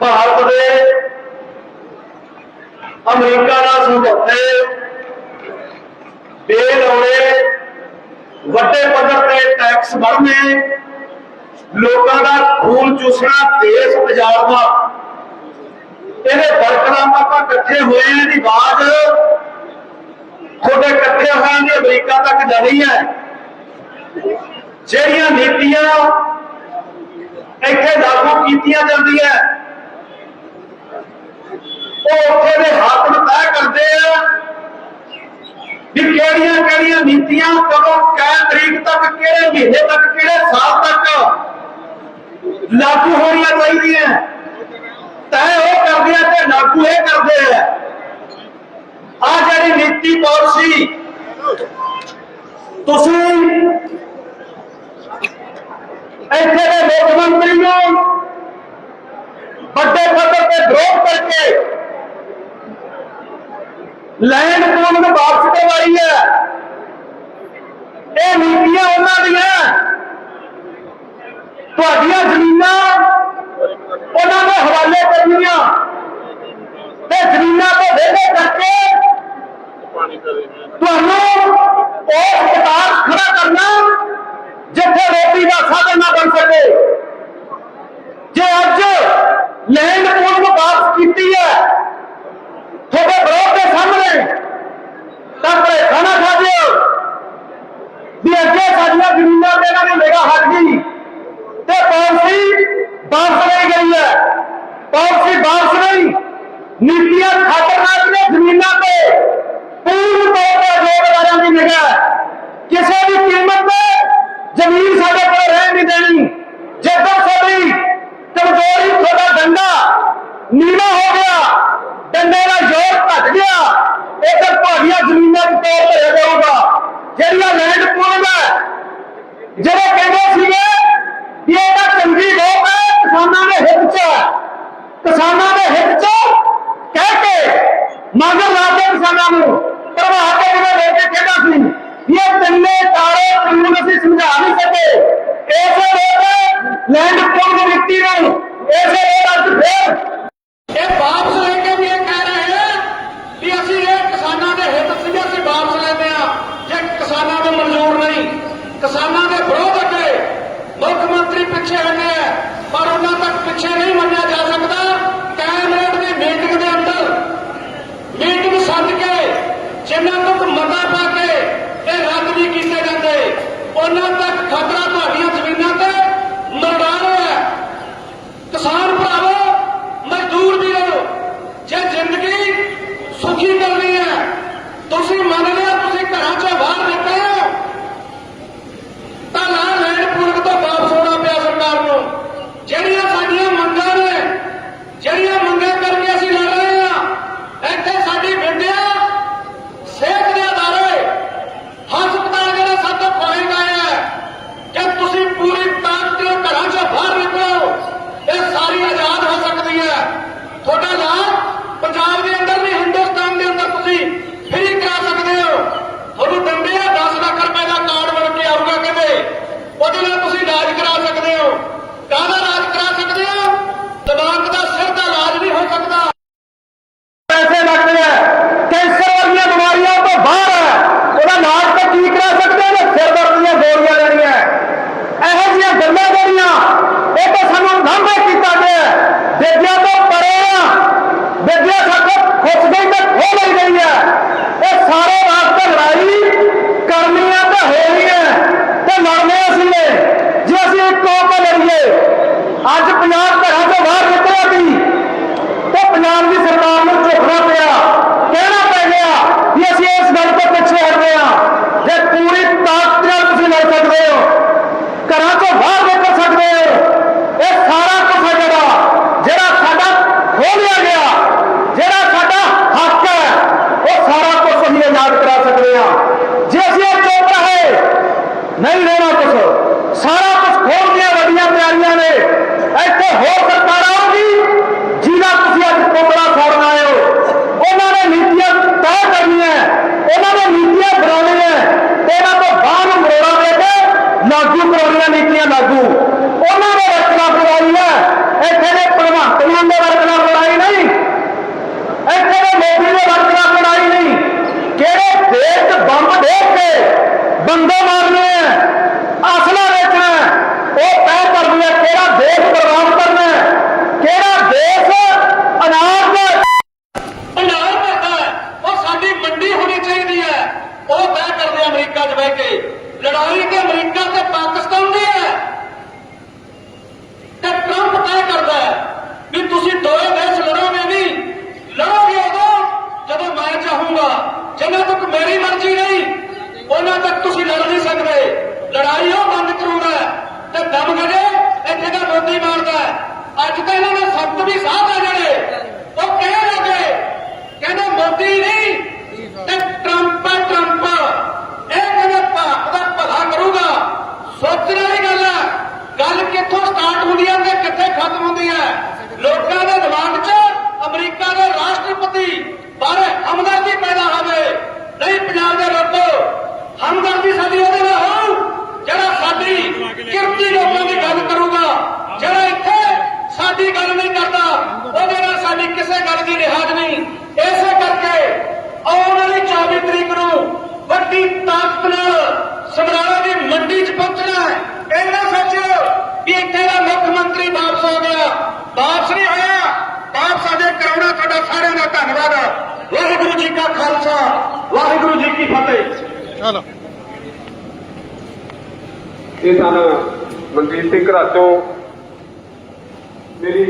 ਭਾਰਤ ਦੇ ਅਮਰੀਕਾ ਨਾਲ ਸਮਝੌਤੇ ਬੇਲੋੜੇ ਵੱਡੇ ਪੱਧਰ ਤੇ ਟੈਕਸ ਵਧਨੇ ਲੋਕਾਂ ਦਾ ਖੂਨ ਚੂਸਣਾ, ਦੇਸ਼ ਆਜ਼ਾਦਵਾ ਇਹਦੇ ਵਰਕਰਾਂ ਆਪਾਂ ਇਕੱਠੇ ਹੋਏ ਆਂ ਦੀ ਬਾਤ ਤੁਹਾਡੇ ਇਕੱਠੇ ਹੋਣ ਦੀ ਅਮਰੀਕਾ ਤੱਕ ਜਾਣੀ ਹੈ। ਜਿਹੜੀਆਂ ਨੀਤੀਆਂ ਇੱਥੇ ਲਾਗੂ ਕੀਤੀਆਂ ਜਾਂਦੀਆਂ ਉਹ ਉੱਥੇ ਦੇ ਹਾਕਮ ਤੈਅ ਕਰਦੇ ਆ ਕਿ ਕਿਹੜੀਆਂ ਕਿਹੜੀਆਂ ਨੀਤੀਆਂ ਕਦੋਂ ਕਿਹ ਤਰੀਕ ਤੱਕ ਕਿਹੜੇ ਮਹੀਨੇ ਤੱਕ ਕਿਹੜੇ ਸਾਲ ਤੱਕ ਲਾਗੂ ਹੋਣੀਆਂ ਚਾਹੀਦੀਆਂ ਤੈਅ ਉਹ ਕਰਦੇ ਆ ਤੇ ਲਾਗੂ ਇਹ ਕਰਦੇ ਆ ਆ ਜਿਹੜੀ ਨੀਤੀ ਪਾਲਿਸੀ ਤੁਸੀਂ ਇੱਥੇ ਦੇ ਮੁੱਖ ਮੰਤਰੀ ਨੂੰ ਵੱਡੇ ਪੱਧਰ ਤੇ ਵਿਰੋਧ ਕਰਕੇ ਲੈਂਡ ਕੋਮ ਨੂੰ ਵਾਪਸ ਕਰਵਾਈ ਹੈ। ਇਹ ਨੀਤੀਆਂ ਉਹਨਾਂ ਦੀਆਂ। ਤੁਹਾਡੀਆਂ ਜ਼ਮੀਨਾਂ ਉਹ ਕਿਸੇ ਵੀ ਕੀਮਤ ਤੇ ਜ਼ਮੀਨ ਸਾਡੇ ਕੋਲ ਰਹਿ ਨਹੀਂ ਦੇਣੀ। ਜੇਕਰ ਸਾਡੀ ਕਮਜ਼ੋਰੀ, ਤੁਹਾਡਾ ਡੰਡਾ ਨੀਵਾ ਹੋ ਗਿਆ, ਡੰਡੇ ਦਾ ਜ਼ੋਰ ਘਟ ਗਿਆ, ਇਧਰ ਭਾਗੀਆਂ ਜ਼ਮੀਨਾਂ ਦੇ ਤੌਰ ਤੇ ਜਾਊਗਾ। ਜਿਹੜੀਆਂ ਲੈਂਡ ਪੂਲ ਹੈ ਜਿਹੜੇ ਕਹਿੰਦੇ ਸੀਗੇ ਕਿ ਇਹ ਤਾਂ ਚੰਗੀ ਲੋਕ ਹੈ ਕਿਸਾਨਾਂ ਦੇ ਹਿੱਤ 'ਚ ਕਿਸਾਨਾਂ ਦੇ ਹਿੱਤ 'ਚ ਕਹਿ ਕੇ ਮਗਰ ਰਾਜੇ ਕਿਸਾਨਾਂ ਨੂੰ ਪ੍ਰਭਾਵ ਦੇ ਬਿਨਾਂ ਲੈ ਕੇ ਕਹਿੰਦਾ ਸੀ? ਇਹ ਤਿੰਨੇ ਤਾਰੇ ਕਾਨੂੰਨ ਅਸੀਂ ਸਮਝਾ ਨਹੀਂ ਸਕੇ, ਇਸੇ ਰੋਜ਼ ਲੈਂਡ ਪੁੰਗ ਮਿੱਟੀ ਨੂੰ, ਇਸੇ ਰੋਜ਼ ਅੱਜ ਫੇਰ আজ राजकारणाला सातवी साथ आहे ਖਾਲਸਾ ਵਾਹਿਗੁਰੂ ਜੀ ਕੀ ਫਤਿਹ। ਚਲੋ। ਇਹ ਸਨ ਮਨਜੀਤ ਸਿੰਘ ਘਰਾਚੋਂ ਮੇਰੀ